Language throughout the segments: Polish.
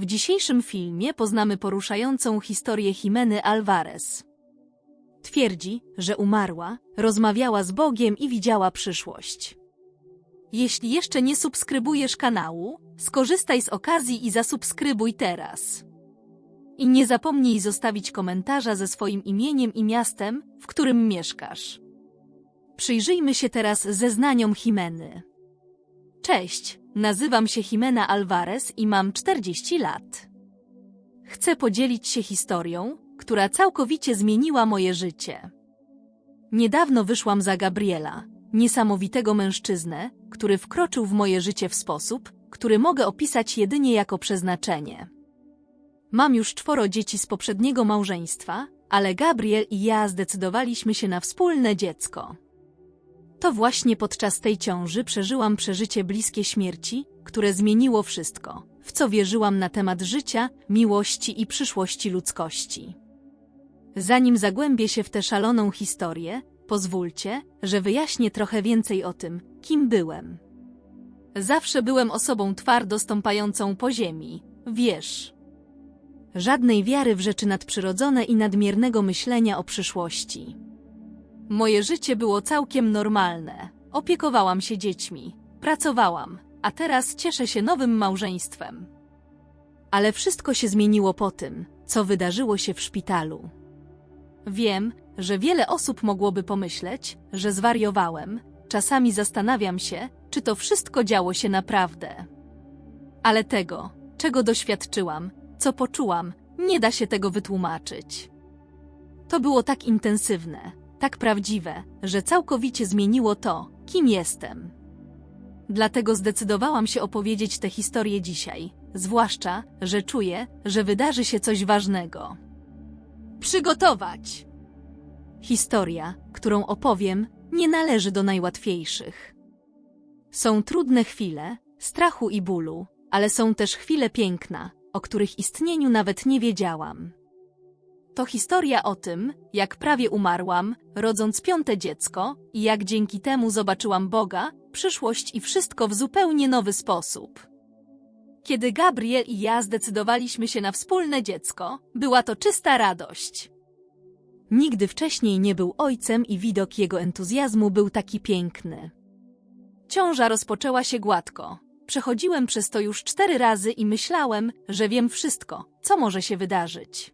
W dzisiejszym filmie poznamy poruszającą historię Jimeny Alvarez. Twierdzi, że umarła, rozmawiała z Bogiem i widziała przyszłość. Jeśli jeszcze nie subskrybujesz kanału, skorzystaj z okazji i zasubskrybuj teraz. I nie zapomnij zostawić komentarza ze swoim imieniem i miastem, w którym mieszkasz. Przyjrzyjmy się teraz zeznaniom Jimeny. Cześć, nazywam się Jimena Alvarez i mam 40 lat. Chcę podzielić się historią, która całkowicie zmieniła moje życie. Niedawno wyszłam za Gabriela, niesamowitego mężczyznę, który wkroczył w moje życie w sposób, który mogę opisać jedynie jako przeznaczenie. Mam już czworo dzieci z poprzedniego małżeństwa, ale Gabriel i ja zdecydowaliśmy się na wspólne dziecko. To właśnie podczas tej ciąży przeżyłam przeżycie bliskie śmierci, które zmieniło wszystko, w co wierzyłam na temat życia, miłości i przyszłości ludzkości. Zanim zagłębię się w tę szaloną historię, pozwólcie, że wyjaśnię trochę więcej o tym, kim byłem. Zawsze byłem osobą twardo stąpającą po ziemi, wiesz. Żadnej wiary w rzeczy nadprzyrodzone i nadmiernego myślenia o przyszłości. Moje życie było całkiem normalne. Opiekowałam się dziećmi, pracowałam, a teraz cieszę się nowym małżeństwem. Ale wszystko się zmieniło po tym, co wydarzyło się w szpitalu. Wiem, że wiele osób mogłoby pomyśleć, że zwariowałem. Czasami zastanawiam się, czy to wszystko działo się naprawdę. Ale tego, czego doświadczyłam, co poczułam, nie da się tego wytłumaczyć. To było tak intensywne, tak prawdziwe, że całkowicie zmieniło to, kim jestem. Dlatego zdecydowałam się opowiedzieć tę historię dzisiaj, zwłaszcza, że czuję, że wydarzy się coś ważnego. Przygotować! Historia, którą opowiem, nie należy do najłatwiejszych. Są trudne chwile, strachu i bólu, ale są też chwile piękna, o których istnieniu nawet nie wiedziałam. To historia o tym, jak prawie umarłam, rodząc piąte dziecko, i jak dzięki temu zobaczyłam Boga, przyszłość i wszystko w zupełnie nowy sposób. Kiedy Gabriel i ja zdecydowaliśmy się na wspólne dziecko, była to czysta radość. Nigdy wcześniej nie był ojcem i widok jego entuzjazmu był taki piękny. Ciąża rozpoczęła się gładko. Przechodziłem przez to już cztery razy i myślałem, że wiem wszystko, co może się wydarzyć.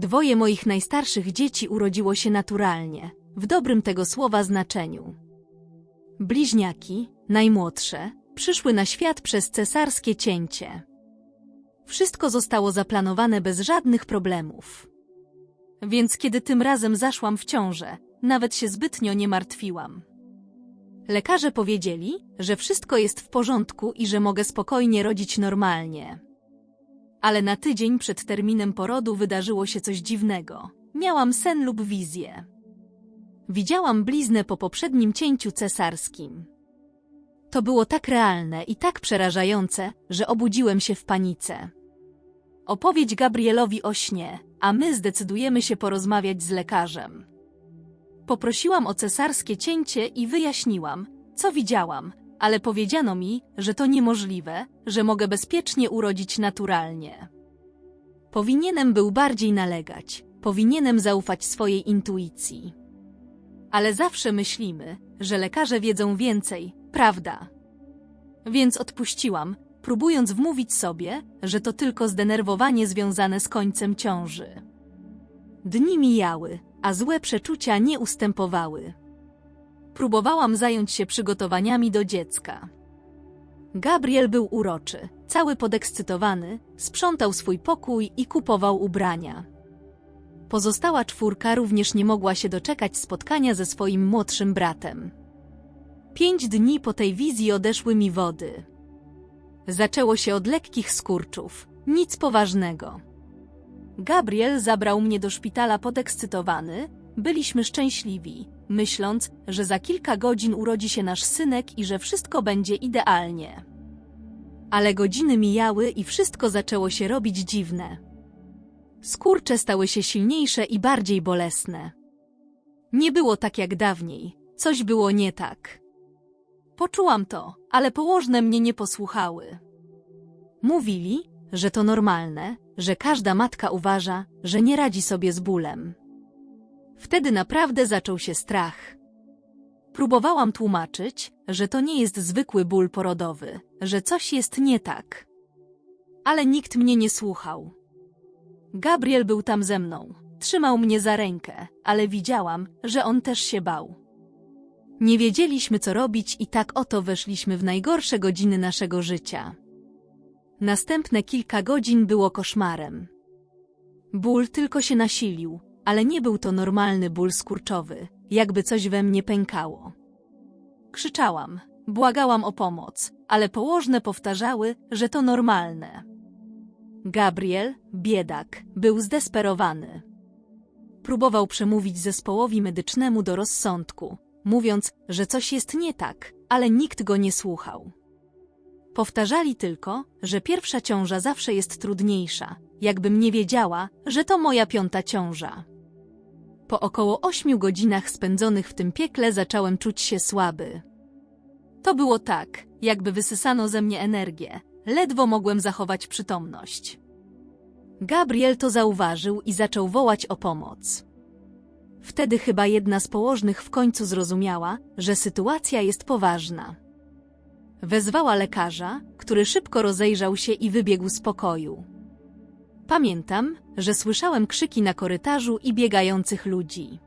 Dwoje moich najstarszych dzieci urodziło się naturalnie, w dobrym tego słowa znaczeniu. Bliźniaki, najmłodsze, przyszły na świat przez cesarskie cięcie. Wszystko zostało zaplanowane bez żadnych problemów. Więc kiedy tym razem zaszłam w ciążę, nawet się zbytnio nie martwiłam. Lekarze powiedzieli, że wszystko jest w porządku i że mogę spokojnie rodzić normalnie. Ale na tydzień przed terminem porodu wydarzyło się coś dziwnego. Miałam sen lub wizję. Widziałam bliznę po poprzednim cięciu cesarskim. To było tak realne i tak przerażające, że obudziłem się w panice. Opowiedź Gabrielowi o śnie, a my zdecydujemy się porozmawiać z lekarzem. Poprosiłam o cesarskie cięcie i wyjaśniłam, co widziałam, ale powiedziano mi, że to niemożliwe, że mogę bezpiecznie urodzić naturalnie. Powinienem był bardziej nalegać, powinienem zaufać swojej intuicji. Ale zawsze myślimy, że lekarze wiedzą więcej, prawda? Więc odpuściłam, próbując wmówić sobie, że to tylko zdenerwowanie związane z końcem ciąży. Dni mijały, a złe przeczucia nie ustępowały. Próbowałam zająć się przygotowaniami do dziecka. Gabriel był uroczy, cały podekscytowany, sprzątał swój pokój i kupował ubrania. Pozostała czwórka również nie mogła się doczekać spotkania ze swoim młodszym bratem. Pięć dni po tej wizji odeszły mi wody. Zaczęło się od lekkich skurczów, nic poważnego. Gabriel zabrał mnie do szpitala podekscytowany, byliśmy szczęśliwi, myśląc, że za kilka godzin urodzi się nasz synek i że wszystko będzie idealnie. Ale godziny mijały i wszystko zaczęło się robić dziwne. Skurcze stały się silniejsze i bardziej bolesne. Nie było tak jak dawniej, coś było nie tak. Poczułam to, ale położne mnie nie posłuchały. Mówili, że to normalne, że każda matka uważa, że nie radzi sobie z bólem. Wtedy naprawdę zaczął się strach. Próbowałam tłumaczyć, że to nie jest zwykły ból porodowy, że coś jest nie tak. Ale nikt mnie nie słuchał. Gabriel był tam ze mną, trzymał mnie za rękę, ale widziałam, że on też się bał. Nie wiedzieliśmy, co robić, i tak oto weszliśmy w najgorsze godziny naszego życia. Następne kilka godzin było koszmarem. Ból tylko się nasilił, ale nie był to normalny ból skurczowy, jakby coś we mnie pękało. Krzyczałam, błagałam o pomoc, ale położne powtarzały, że to normalne. Gabriel, biedak, był zdesperowany. Próbował przemówić zespołowi medycznemu do rozsądku, mówiąc, że coś jest nie tak, ale nikt go nie słuchał. Powtarzali tylko, że pierwsza ciąża zawsze jest trudniejsza, jakbym nie wiedziała, że to moja piąta ciąża. Po około ośmiu godzinach spędzonych w tym piekle zacząłem czuć się słaby. To było tak, jakby wysysano ze mnie energię, ledwo mogłem zachować przytomność. Gabriel to zauważył i zaczął wołać o pomoc. Wtedy chyba jedna z położnych w końcu zrozumiała, że sytuacja jest poważna. Wezwała lekarza, który szybko rozejrzał się i wybiegł z pokoju. Pamiętam, że słyszałem krzyki na korytarzu i biegających ludzi.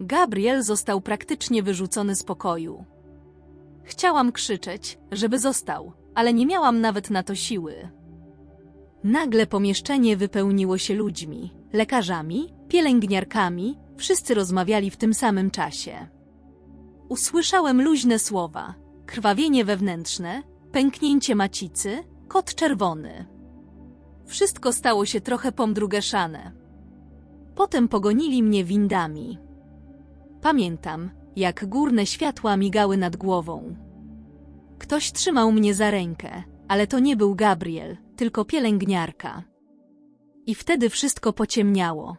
Gabriel został praktycznie wyrzucony z pokoju. Chciałam krzyczeć, żeby został, ale nie miałam nawet na to siły. Nagle pomieszczenie wypełniło się ludźmi, lekarzami, pielęgniarkami, wszyscy rozmawiali w tym samym czasie. Usłyszałem luźne słowa: krwawienie wewnętrzne, pęknięcie macicy, kot czerwony. Wszystko stało się trochę pomdrugeszane. Potem pogonili mnie windami. Pamiętam, jak górne światła migały nad głową. Ktoś trzymał mnie za rękę, ale to nie był Gabriel, tylko pielęgniarka. I wtedy wszystko pociemniało.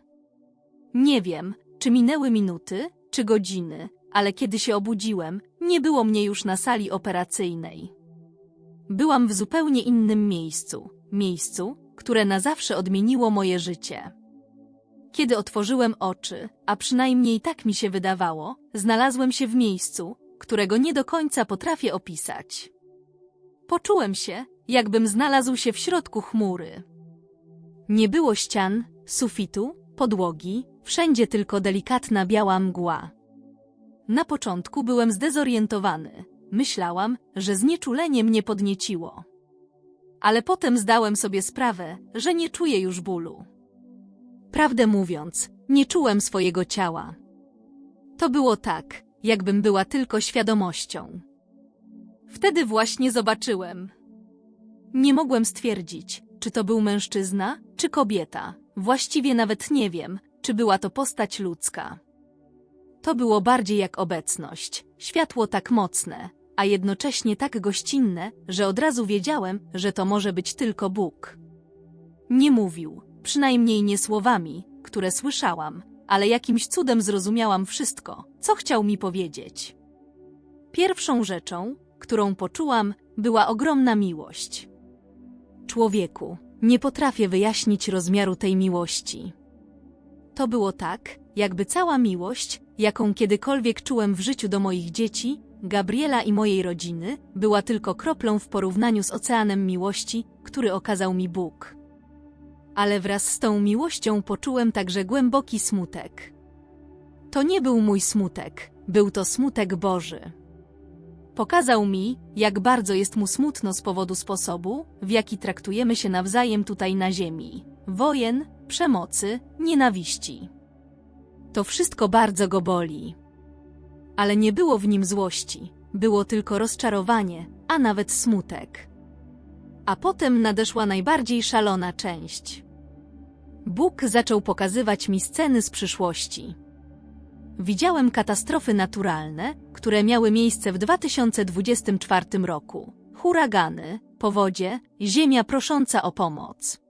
Nie wiem, czy minęły minuty, czy godziny, ale kiedy się obudziłem, nie było mnie już na sali operacyjnej. Byłam w zupełnie innym miejscu, miejscu, które na zawsze odmieniło moje życie. Kiedy otworzyłem oczy, a przynajmniej tak mi się wydawało, znalazłem się w miejscu, którego nie do końca potrafię opisać. Poczułem się, jakbym znalazł się w środku chmury. Nie było ścian, sufitu, podłogi, wszędzie tylko delikatna biała mgła. Na początku byłem zdezorientowany. Myślałam, że znieczulenie mnie podnieciło. Ale potem zdałem sobie sprawę, że nie czuję już bólu. Prawdę mówiąc, nie czułem swojego ciała. To było tak, jakbym była tylko świadomością. Wtedy właśnie zobaczyłem. Nie mogłem stwierdzić, czy to był mężczyzna, czy kobieta. Właściwie nawet nie wiem, czy była to postać ludzka. To było bardziej jak obecność, światło tak mocne, a jednocześnie tak gościnne, że od razu wiedziałem, że to może być tylko Bóg. Nie mówił, przynajmniej nie słowami, które słyszałam, ale jakimś cudem zrozumiałam wszystko, co chciał mi powiedzieć. Pierwszą rzeczą, którą poczułam, była ogromna miłość. Człowieku, nie potrafię wyjaśnić rozmiaru tej miłości. To było tak, jakby cała miłość, jaką kiedykolwiek czułem w życiu do moich dzieci, Gabriela i mojej rodziny, była tylko kroplą w porównaniu z oceanem miłości, który okazał mi Bóg. Ale wraz z tą miłością poczułem także głęboki smutek. To nie był mój smutek, był to smutek Boży. Pokazał mi, jak bardzo jest mu smutno z powodu sposobu, w jaki traktujemy się nawzajem tutaj na ziemi. Wojen, przemocy, nienawiści. To wszystko bardzo go boli. Ale nie było w nim złości, było tylko rozczarowanie, a nawet smutek. A potem nadeszła najbardziej szalona część. Bóg zaczął pokazywać mi sceny z przyszłości. Widziałem katastrofy naturalne, które miały miejsce w 2024 roku. Huragany, powodzie, ziemia prosząca o pomoc.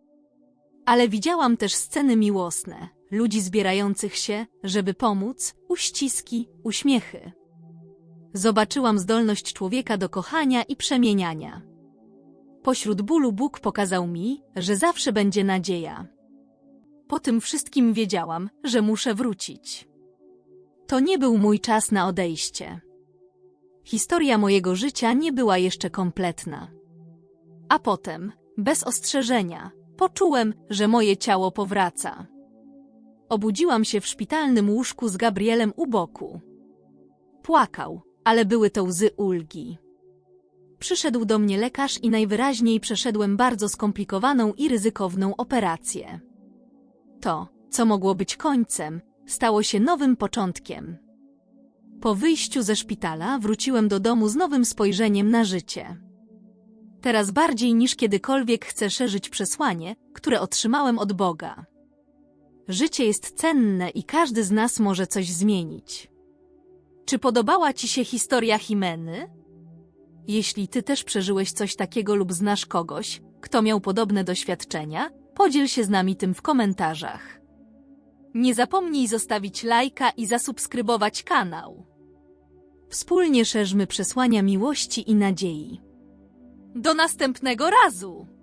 Ale widziałam też sceny miłosne, ludzi zbierających się, żeby pomóc, uściski, uśmiechy. Zobaczyłam zdolność człowieka do kochania i przemieniania. Pośród bólu Bóg pokazał mi, że zawsze będzie nadzieja. Po tym wszystkim wiedziałam, że muszę wrócić. To nie był mój czas na odejście. Historia mojego życia nie była jeszcze kompletna. A potem, bez ostrzeżenia, poczułem, że moje ciało powraca. Obudziłam się w szpitalnym łóżku z Gabrielem u boku. Płakał, ale były to łzy ulgi. Przyszedł do mnie lekarz i najwyraźniej przeszedłem bardzo skomplikowaną i ryzykowną operację. To, co mogło być końcem, stało się nowym początkiem. Po wyjściu ze szpitala wróciłem do domu z nowym spojrzeniem na życie. Teraz bardziej niż kiedykolwiek chcę szerzyć przesłanie, które otrzymałem od Boga. Życie jest cenne i każdy z nas może coś zmienić. Czy podobała Ci się historia Himeny? Jeśli Ty też przeżyłeś coś takiego lub znasz kogoś, kto miał podobne doświadczenia, podziel się z nami tym w komentarzach. Nie zapomnij zostawić lajka i zasubskrybować kanał. Wspólnie szerzmy przesłania miłości i nadziei. Do następnego razu!